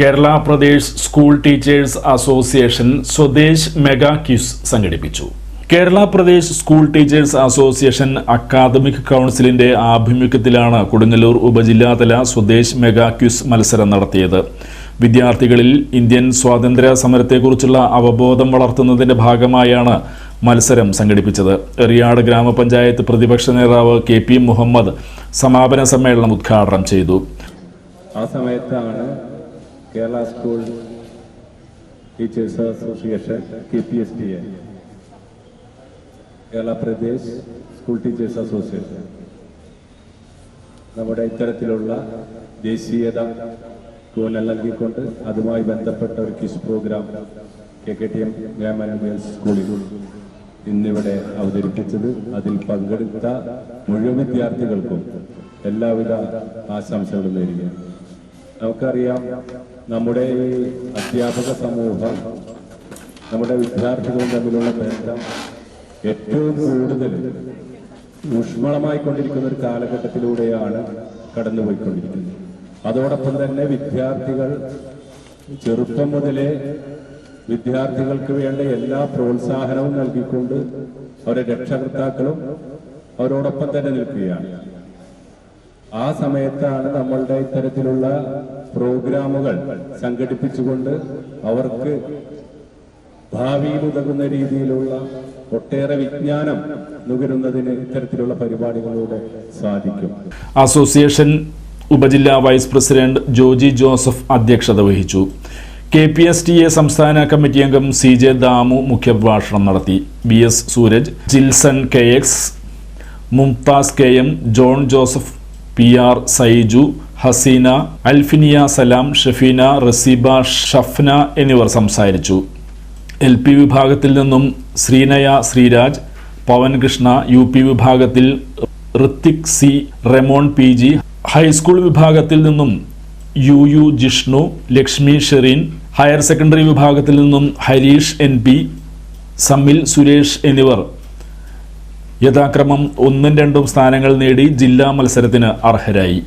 Kerala Pradesh school teachers association Swadesh mega quiz സംഘടിപ്പിച്ചു. Kerala Pradesh school teachers association academic കൗൺസിലിന്റെ ആഭിമുഖ്യത്തിലാണ് കൊടുങ്ങല്ലൂർ ഉപജില്ലാതല Swadesh mega quiz മത്സരം നടത്തിയത്. വിദ്യാർത്ഥികളിൽ ഇന്ത്യൻ സ്വാതന്ത്ര്യ സമരത്തെക്കുറിച്ചുള്ള അവബോധം വളർത്തുന്നതിന്റെ ഭാഗമായാണ് മത്സരം സംഘടിപ്പിച്ചത്. എറിയാട് ഗ്രാമപഞ്ചായത്ത് പ്രതിപക്ഷ നേതാവ് കെ പി മുഹമ്മദ് സമാപന സമ്മേളനം ഉദ്ഘാടനം ചെയ്തു. ആ സമയത്താണ് Kerala school teachers association K P S T A. Kerala Pradesh school teachers association. നമ്മുടെ ഇത്തരത്തിലുള്ള ദേശീയത ഊന്നൽ നൽകിക്കൊണ്ട് അതുമായി ബന്ധപ്പെട്ട ഒരു quiz program K K T M government girls സ്കൂളിൽ ഇന്നിവിടെ അവതരിപ്പിച്ചത്. അതിൽ പങ്കെടുത്ത മുഴുവൻ വിദ്യാർത്ഥികൾക്കും എല്ലാവിധ ആശംസകളും നേരുകയാണ്. നമുക്കറിയാം നമ്മുടെ ഈ അധ്യാപക സമൂഹം നമ്മുടെ വിദ്യാർത്ഥികളും തമ്മിലുള്ള ബന്ധം ഏറ്റവും കൂടുതൽ ഊഷ്മളമായി കൊണ്ടിരിക്കുന്ന ഒരു കാലഘട്ടത്തിലൂടെയാണ് കടന്നുപോയിക്കൊണ്ടിരിക്കുന്നത്. അതോടൊപ്പം തന്നെ വിദ്യാർത്ഥികൾ ചെറുപ്പം മുതലേ വിദ്യാർത്ഥികൾക്ക് വേണ്ട എല്ലാ പ്രോത്സാഹനവും നൽകിക്കൊണ്ട് അവരെ രക്ഷകർത്താക്കളും അവരോടൊപ്പം തന്നെ നിൽക്കുകയാണ്. ആ സമയത്താണ് നമ്മളുടെ ഇത്തരത്തിലുള്ള പ്രോഗ്രാമുകൾ സംഘടിപ്പിച്ചുകൊണ്ട് അവർക്ക് ഭാവിയിൽ ഉതകുന്ന രീതിയിലുള്ള ഒട്ടേറെ വിജ്ഞാനം നുകരുന്നതിന് ഇത്തരത്തിലുള്ള പരിപാടികളിലൂടെ സാധിക്കും. അസോസിയേഷൻ ഉപജില്ലാ വൈസ് പ്രസിഡന്റ് ജോജി ജോസഫ് അധ്യക്ഷത വഹിച്ചു. K P S T A സംസ്ഥാന കമ്മിറ്റി അംഗം സി ജെ ദാമു മുഖ്യപ്രഭാഷണം നടത്തി. B S Sooraj Jilson K X Mumtaz K M John Joseph P R Saiju Haseena Alphinia Salam Shafeena Raseeba Shafna എന്നിവർ സംസാരിച്ചു. L P വിഭാഗത്തിൽ നിന്നും ശ്രീനയ ശ്രീരാജ് പവൻകൃഷ്ണ യു പി വിഭാഗത്തിൽ Hrithik C Remon P G high school വിഭാഗത്തിൽ നിന്നും U U Jishnu Lakshmi Shereen higher secondary വിഭാഗത്തിൽ നിന്നും Harish N P സമ്മിൽ Suresh എന്നിവർ യഥാക്രമം ഒന്നും രണ്ടും സ്ഥാനങ്ങൾ നേടി ജില്ലാ മത്സരത്തിന് അർഹരായി.